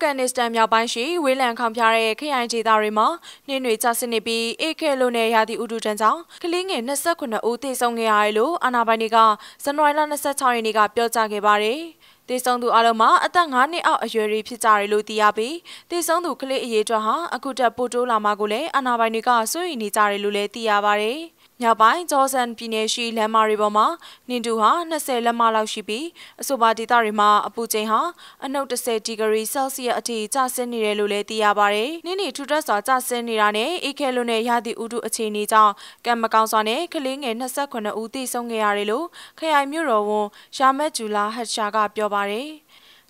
ဂန်နစ္စတန်မြောက်ပိုင်းရှိဝေးလံခေါင်ဖျားတဲ့ခရိုင်ဒေသတွေမှာနှင်းတွေကျဆင်းနေပြီးအေခဲလိုနဲ့ရာသီဥတုတန်းကြောင့်ကလေးငယ်29ဦးသေဆုံးခဲ့ရတယ်လို့အာဏာပိုင်တွေကဇန်နဝါရီလ26ရက်နေ့ကပြောကြားခဲ့ပါတယ်။တေဆုံးသူအလုံးမှာအသက်9နှစ်အောက်အရွယ်တွေဖြစ်ကြတယ်လို့သိရပြီးတေဆုံးသူကလေးအရေးအတွက်ဟာအခုတက်ပိုတိုးလာမှကိုလည်းအာဏာပိုင်တွေကစိုးရိမ်နေကြတယ်လို့လည်းသိရပါတယ်။ ညပိုင်းဂျော်ဆန်ပြည်နယ်ရှိလမ်းမတွေပေါ်မှာနင်တူဟာ20လက်မလောက်ရှိပြီးအဆိုပါဒေသတွေမှာအပူချိန်ဟာအနှုတ်30ဒီဂရီဆဲလ်စီယပ်အထိကျဆင်းနေတယ်လို့လည်းသိရပါတယ်။နင်းနေထူထပ်စွာကျဆင်းနေတာနဲ့အေးခဲလွန်းတဲ့ရာသီဥတုအခြေအနေကြောင့်ကံမကောင်းစွာနဲ့ကလေးငယ်28ဦးသေဆုံးခဲ့ရတယ်လို့ခရိုင်မြို့တော်ဝန်ရှာမက်ဂျူလာဟတ်ရှာကပြောပါတယ်။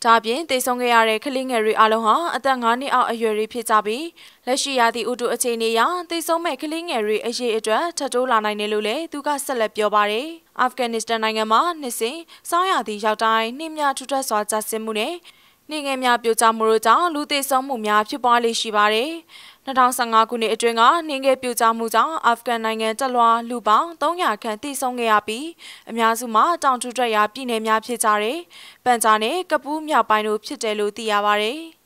ဒါပြင်တေဆုံးခဲ့ရတဲ့ကလေးငယ်တွေအလုံးဟာအသက်9နှစ်အောက်အရွယ်တွေဖြစ်ကြပြီးလက်ရှိရာသီဥတုအခြေအနေအရတေဆုံးမဲ့ကလေးငယ်တွေအရေးအတွက်ထပ်တိုးလာနိုင်တယ်လို့လည်းသူကဆက်လက်ပြောပါတယ်။အာဖဂန်နစ္စတန်နိုင်ငံမှာနှစ်စဉ်စောင်းရာသီရောက်တိုင်းနှင်းများထူထပ်စွာကျဆင်းမှုနဲ့နေငယ်များပြိုကျမှုတို့ကြောင့်လူသေဆုံးမှုများဖြစ်ပွားလေရှိပါတယ်။ 2015ခုနှစ်အတွင်းကနှင်းငယ်ပြိုကျမှုကြောင့်အာဖဂန်နိုင်ငံတလွှာလူပေါင်း300ခန့်တိဆုံးခဲ့ရပြီးအများစုမှာတောင်ထူထပ်ရာပြည်နယ်များဖြစ်ကြတဲ့ပန်ဂျာနဲ့ကပူးမြောက်ပိုင်းတို့ဖြစ်တယ်လို့သိရပါတယ်။